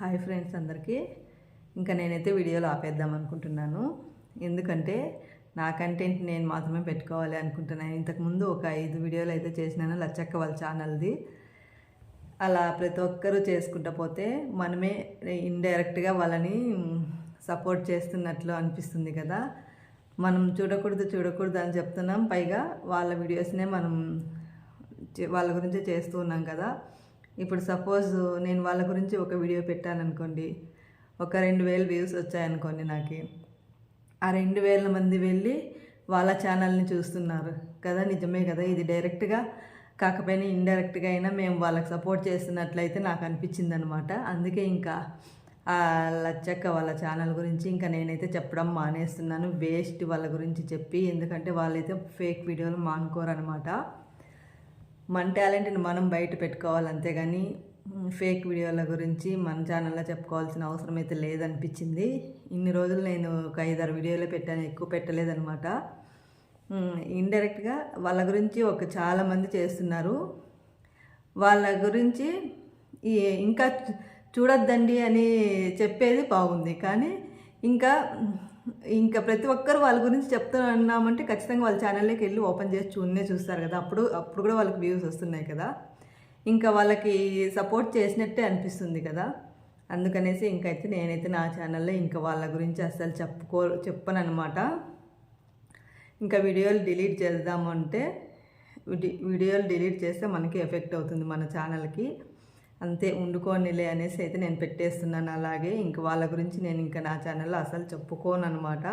Hi friends అందరికీ. ఇంకా నేనైతే వీడియోలు ఆపేద్దాం అనుకుంటున్నాను. ఎందుకంటే నా కంటెంట్ నేను మాత్రమే పెట్టుకోవాలి అనుకుంటున్నాను. ఇంతకుముందు ఒక ఐదు వీడియోలు అయితే చేసినాను లచ్చక్క వాళ్ళ ఛానల్ది అలా ప్రతి ఒక్కరూ చేసుకుంటా పోతే మనమే ఇండైరెక్ట్గా వాళ్ళని సపోర్ట్ చేస్తున్నట్లు అనిపిస్తుంది కదా. మనం చూడకూడదు చూడకూడదు అని చెప్తున్నాం. పైగా వాళ్ళ వీడియోస్నే మనం వాళ్ళ గురించి చేస్తూ ఉన్నాం కదా. ఇప్పుడు సపోజ్ నేను వాళ్ళ గురించి ఒక వీడియో పెట్టాను అనుకోండి ఒక రెండు వేలు వ్యూస్ వచ్చాయనుకోండి నాకు. ఆ రెండు వేల మంది వెళ్ళి వాళ్ళ ఛానల్ని చూస్తున్నారు. కదా నిజమే కదా? ఇది డైరెక్ట్గా కాకపోయినా ఇండైరెక్ట్గా అయినా మేము వాళ్ళకి సపోర్ట్ చేస్తున్నట్లయితే నాకు అనిపించింది అనమాట అందుకే ఇంకా ఆ లచ్చక్క వాళ్ళ ఛానల్ గురించి ఇంకా నేనైతే చెప్పడం మానేస్తున్నాను. వేస్ట్ వాళ్ళ గురించి చెప్పి ఎందుకంటే వాళ్ళైతే ఫేక్ వీడియోలు మానుకోరనమాట. మన టాలెంట్ని మనం బయట పెట్టుకోవాలి అంతేగాని ఫేక్ వీడియోల గురించి మన ఛానల్లో చెప్పుకోవాల్సిన అవసరం అయితే లేదనిపించింది. ఇన్ని రోజులు నేను ఒక ఐదారు వీడియోలే పెట్టాను ఎక్కువ పెట్టలేదనమాట ఇండైరెక్ట్గా వాళ్ళ గురించి ఒక చాలామంది చేస్తున్నారు. వాళ్ళ గురించి ఇంకా చూడొద్దండి అని చెప్పేది బాగుంది. కానీ ఇంకా ఇంకా ప్రతి ఒక్కరు వాళ్ళ గురించి చెప్తున్నామంటే ఖచ్చితంగా వాళ్ళ ఛానల్లోకి వెళ్ళి ఓపెన్ చేసి చూనే చూస్తారు కదా. అప్పుడు అప్పుడు కూడా వాళ్ళకి వ్యూస్ వస్తున్నాయి కదా. ఇంకా వాళ్ళకి సపోర్ట్ చేసినట్టే అనిపిస్తుంది కదా. అందుకనేసి ఇంకైతే నేనైతే నా ఛానల్లో ఇంకా వాళ్ళ గురించి అస్సలు చెప్పుకో చెప్పనమాట ఇంకా వీడియోలు డిలీట్ చేద్దామంటే వీడి- వీడియోలు డిలీట్ చేస్తే మనకి ఎఫెక్ట్ అవుతుంది మన ఛానల్కి. అంతే ఉండుకోనిలే అనేసి అయితే నేను పెట్టేస్తున్నాను. అలాగే ఇంక వాళ్ళ గురించి నేను ఇంకా నా ఛానల్లో అసలు చెప్పుకోను అనమాట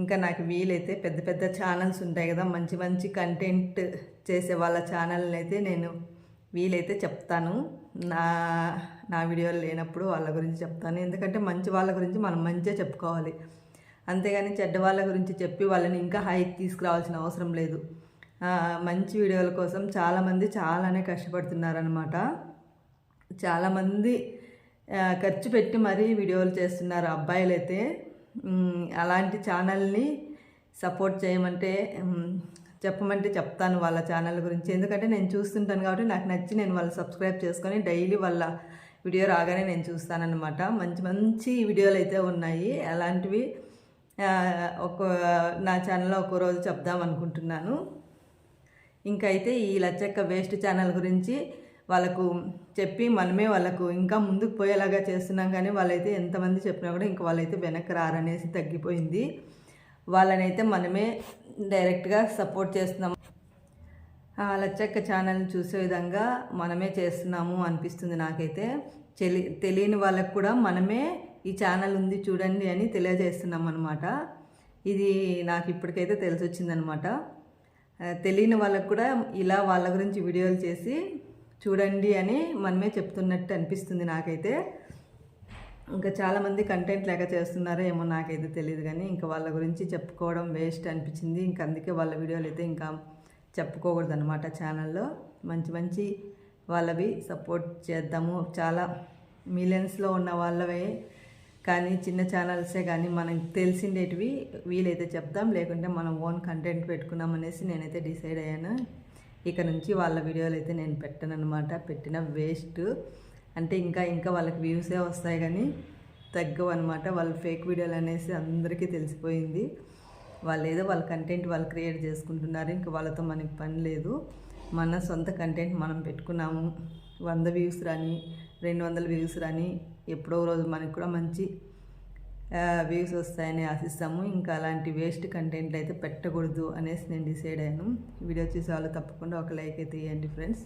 ఇంకా నాకు వీలైతే పెద్ద పెద్ద ఛానల్స్ ఉంటాయి కదా మంచి మంచి కంటెంట్ చేసే వాళ్ళ ఛానల్ని అయితే నేను వీలైతే చెప్తాను. నా నా వీడియోలు లేనప్పుడు వాళ్ళ గురించి చెప్తాను. ఎందుకంటే మంచి వాళ్ళ గురించి మనం మంచిగా చెప్పుకోవాలి. అంతేగాని చెడ్డ వాళ్ళ గురించి చెప్పి వాళ్ళని ఇంకా హైక్ తీసుకురావాల్సిన అవసరం లేదు. మంచి వీడియోల కోసం చాలామంది చాలానే కష్టపడుతున్నారనమాట. చాలామంది ఖర్చు పెట్టి మరీ వీడియోలు చేస్తున్నారు అబ్బాయిలు అయితే అలాంటి ఛానల్ని సపోర్ట్ చేయమంటే చెప్పమంటే చెప్తాను వాళ్ళ ఛానల్ గురించి. ఎందుకంటే నేను చూస్తుంటాను కాబట్టి నాకు నచ్చి నేను వాళ్ళు సబ్స్క్రైబ్ చేసుకొని డైలీ వాళ్ళ వీడియో రాగానే నేను చూస్తానన్నమాట. మంచి మంచి వీడియోలు అయితే ఉన్నాయి. అలాంటివి ఒక నా ఛానల్లో ఒక రోజు చెప్దాం అనుకుంటున్నాను. ఇంకైతే అయితే ఈ లచ్చక్క వేస్ట్ ఛానల్ గురించి వాళ్ళకు చెప్పి మనమే వాళ్ళకు ఇంకా ముందుకు పోయేలాగా చేస్తున్నాం కానీ వాళ్ళైతే ఎంతమంది చెప్పినా కూడా ఇంకా వాళ్ళైతే వెనక్కి రారనేసి తగ్గిపోయింది. వాళ్ళనైతే మనమే డైరెక్ట్గా సపోర్ట్ చేస్తున్నాం. లచ్చక్క ఛానల్ని చూసే విధంగా మనమే చేస్తున్నాము అనిపిస్తుంది నాకైతే. తెలి తెలియని వాళ్ళకు కూడా మనమే ఈ ఛానల్ ఉంది చూడండి అని తెలియజేస్తున్నాం అనమాట ఇది నాకు ఇప్పటికైతే తెలిసి వచ్చిందనమాట తెలియని వాళ్ళకు కూడా ఇలా వాళ్ళ గురించి వీడియోలు చేసి చూడండి అని మనమే చెప్తున్నట్టు అనిపిస్తుంది నాకైతే. ఇంకా చాలామంది కంటెంట్ లేక చేస్తున్నారో ఏమో నాకైతే తెలియదు కానీ ఇంకా వాళ్ళ గురించి చెప్పుకోవడం వేస్ట్ అనిపించింది. ఇంకా అందుకే వాళ్ళ వీడియోలు అయితే ఇంకా చెప్పుకోకూడదు అనమాట ఛానల్లో మంచి మంచి వాళ్ళవి సపోర్ట్ చేద్దాము. చాలా మిలియన్స్లో ఉన్న వాళ్ళవే కానీ చిన్న ఛానల్సే కానీ మనకు తెలిసిండేటివి వీలైతే చెప్దాం. లేకుంటే మనం ఓన్ కంటెంట్ పెట్టుకున్నాం అనేసి నేనైతే డిసైడ్ అయ్యాను. ఇక నుంచి వాళ్ళ వీడియోలు అయితే నేను పెట్టను అనమాట పెట్టిన వేస్ట్. అంటే ఇంకా ఇంకా వాళ్ళకి వ్యూసే వస్తాయి కానీ తగ్గవు అనమాట వాళ్ళు ఫేక్ వీడియోలు అనేసి అందరికీ తెలిసిపోయింది. వాళ్ళు ఏదో వాళ్ళ కంటెంట్ వాళ్ళు క్రియేట్ చేసుకుంటున్నారు. ఇంకా వాళ్ళతో మనకి పని లేదు. మన సొంత కంటెంట్ మనం పెట్టుకున్నాము. వంద వ్యూస్ రాని రెండు వందల వ్యూస్ రాని ఎప్పుడో రోజు మనకు కూడా మంచి వ్యూస్ వస్తాయని ఆశిస్తాము. ఇంకా అలాంటి వేస్ట్ కంటెంట్ అయితే పెట్టకూడదు అనేసి నేను డిసైడ్ అయ్యాను. వీడియో చూసే వాళ్ళు తప్పకుండా ఒక లైక్ అయితే ఇవ్వండి ఫ్రెండ్స్